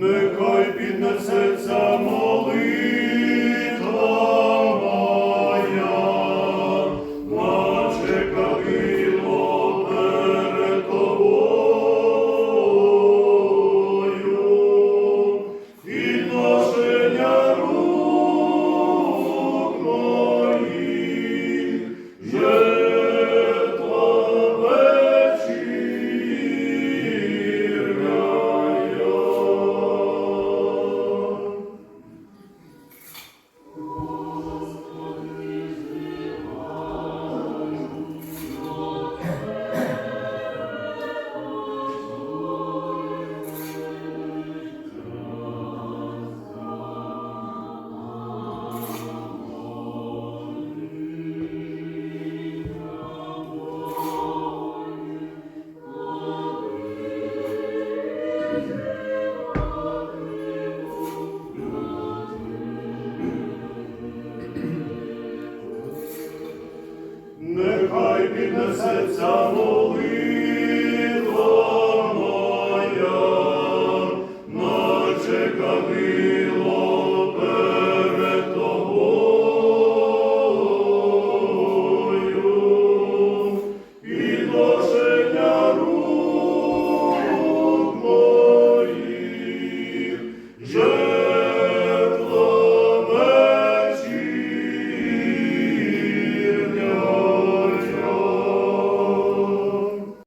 нехай піднесеться Нехай піднесеться молитва моя, наче кави.